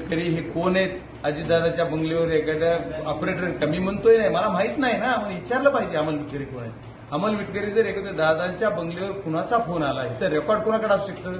मिटकरी हे कोण आहेत? अजितदादाच्या बंगल्यावर एखाद्या ऑपरेटर कमी म्हणतोय नाही मला माहीत नाही ना. आपण विचारलं पाहिजे अमल विटकरी कोण आहे अमल विटकरी जर एखाद्या दादांच्या बंगल्यावर कुणाचा फोन आला याचा रेकॉर्ड कोणाकडे असू शकतं?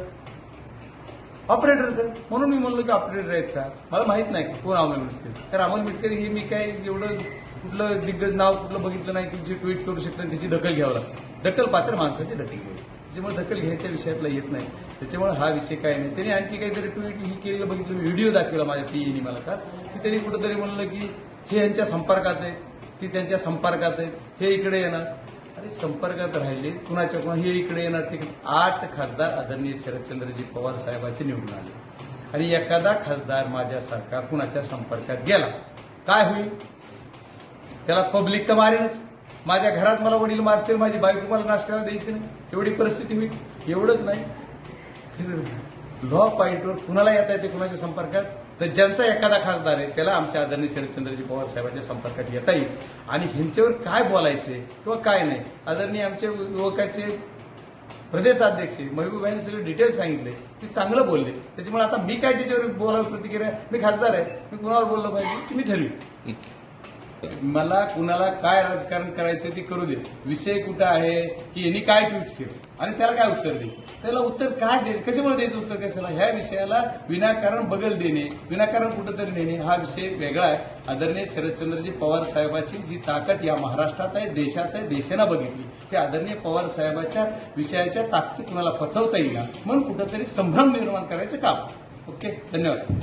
ऑपरेटर तर म्हणून मी म्हणलो की ऑपरेटर आहेत का? मला माहीत नाही कोण अमल मिटकरी तर अमल मिटकरी हे मी काय एवढं कुठलं दिग्गज नाव कुठलं बघितलं नाही की जे ट्विट करू शकतं त्याची दखल घ्यावं लागतं. दखल पात्र माणसाची दखल घ्यावी त्याच्यामुळे दखल घ्यायच्या विषयातला येत नाही. त्याच्यामुळे हा विषय काय नाही. त्याने आणखी काहीतरी ट्विट ही केलेलं बघितलं. व्हिडिओ दाखवला माझ्या पीईनी मला का? की त्यांनी कुठंतरी म्हणलं की हे यांच्या संपर्कात आहेत ती त्यांच्या संपर्कात आहेत हे इकडे येणार. अरे संपर्कात राहिले कुणाच्या कुणा हे इकडे येणार. तिकडे आठ खासदार आदरणीय शरदचंद्रजी पवार साहेबांचे निवडून आले. आणि एखादा खासदार माझ्यासारखा कुणाच्या संपर्कात गेला काय होईल? त्याला पब्लिक तर मारेलच. माझ्या घरात मला वडील मारतील माझी बायको मला नाश्त्याला द्यायची नाही. एवढी परिस्थिती होईल एवढंच नाही. लॉ पॉईंटवर कुणाला येता येते कुणाच्या संपर्कात? तर ज्यांचा एखादा खासदार आहे त्याला आमच्या आदरणीय शरदचंद्रजी पवार साहेबांच्या संपर्कात येता येईल. आणि ह्यांच्यावर काय बोलायचे किंवा काय नाही? आदरणीय आमच्या युवकाचे प्रदेशाध्यक्ष महबूबाईंनी सगळे डिटेल सांगितले. ते चांगलं बोलले. त्याच्यामुळे आता मी काय त्याच्यावर बोलावं प्रतिक्रिया? मी खासदार आहे. मी कुणावर बोललं पाहिजे? की मी ठरवी. मला कुणाला काय राजकारण करायचं ते करू दे. विषय कुठं आहे की यांनी काय ट्विट केलं? आणि त्याला काय उत्तर द्यायचं? त्याला उत्तर काय द्यायचं? कशामुळे द्यायचं उत्तर कशाला? ह्या विषयाला विनाकारण बगल देणे विनाकारण कुठंतरी नेणे हा विषय वेगळा आहे. आदरणीय शरदचंद्रजी पवार साहेबाची जी ताकद या महाराष्ट्रात आहे देशात आहे देशानं बघितली ते आदरणीय पवार साहेबाच्या विषयाच्या ताकद कुणाला पचवता येईल म्हणून कुठंतरी संभ्रम निर्माण करायचं काम. ओके? धन्यवाद.